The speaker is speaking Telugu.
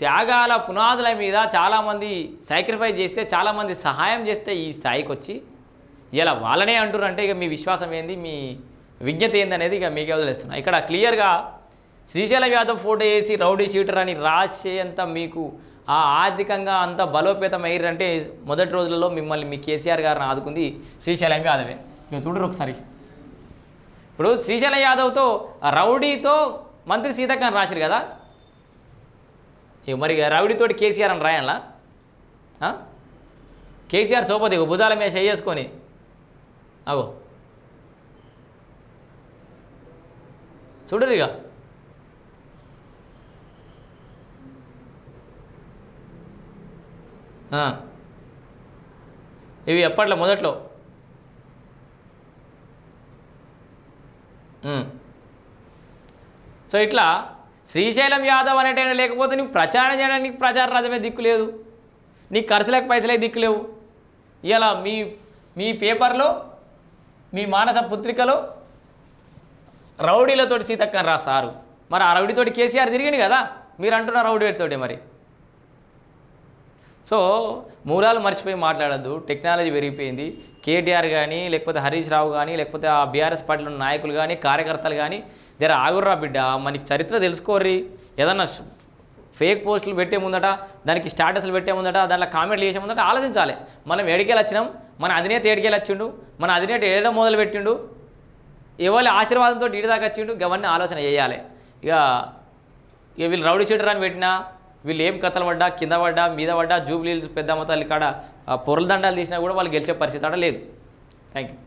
త్యాగాల పునాదుల మీద చాలామంది సాక్రిఫైస్ చేస్తే చాలామంది సహాయం చేస్తే ఈ స్థాయికి వచ్చి ఇలా వాళ్ళనే అంటారు అంటే ఇక మీ విశ్వాసం ఏంది? మీ విజ్ఞత ఏంది అనేది ఇక మీకే వదిలేస్తున్నా. ఇక్కడ క్లియర్గా శ్రీశైలం యాదవ్ ఫోటో వేసి రౌడీ షీటర్ అని రాసేంత మీకు ఆ ఆర్థికంగా అంత బలోపేతం అయ్యారంటే మొదటి రోజులలో మిమ్మల్ని మీ కేసీఆర్ గారిని ఆదుకుంది శ్రీశైలం యాదవే. ఇక చూడరు ఒకసారి. ఇప్పుడు శ్రీశైలం యాదవ్తో రౌడీతో మంత్రి సీతక్కని రాశారు కదా? ఇక మరి రౌడీతోటి కేసీఆర్ అని రాయాలా కేసీఆర్ సోపతి భుజాల మీద చేసుకొని అగో. చూడరు ఇక ఇవి ఎప్పట్లో? మొదట్లో? సో ఇట్లా శ్రీశైలం యాదవ్ అనేటైనా లేకపోతే నీకు ప్రచారం చేయడానికి ప్రచార రథమే దిక్కు లేదు. నీకు ఖర్చులకు పైసలే దిక్కు లేవు. ఇలా మీ మీ పేపర్లో మీ మానస పుత్రికలో రౌడీలతోటి సీతక్కని రాస్తారు. మరి ఆ రౌడీతోటి కేసీఆర్ తిరిగింది కదా? మీరు అంటున్న రౌడీతోటి మరి. సో మూలాలు మర్చిపోయి మాట్లాడద్దు. టెక్నాలజీ పెరిగిపోయింది. కేటీఆర్ కానీ లేకపోతే హరీష్ రావు కానీ లేకపోతే ఆ బీఆర్ఎస్ పార్టీలో ఉన్న నాయకులు కానీ కార్యకర్తలు కానీ జర ఆగుర్రా బిడ్డ మనకి చరిత్ర తెలుసుకోర్రి. ఏదన్నా ఫేక్ పోస్టులు పెట్టే ముందట దానికి స్టాటస్లు పెట్టే ముందట దాంట్లో కామెంట్లు చేసే ముందట ఆలోచించాలి. మనం ఏడికెళ్ళి వచ్చినాం? మన అధినేత ఏడికెళ్ళి వచ్చిండు? మన అధినేత ఏడో మొదలు పెట్టిండు? ఎవరి ఆశీర్వాదంతో ఇటు దాకా వచ్చిండు? ఇవన్నీ ఆలోచన చేయాలి. ఇక ఇక వీళ్ళు రౌడీ షీటర్ అని పెట్టినా వీళ్ళు ఏం కథలు పడ్డా కింద పడ్డా మీద పడ్డా జూబ్లీల్స్ పెద్దమ్మ తల్లి కాడ పొరల దండాలు తీసినా కూడా వాళ్ళు గెలిచే పరిస్థితి అక్కడ లేదు. Thank you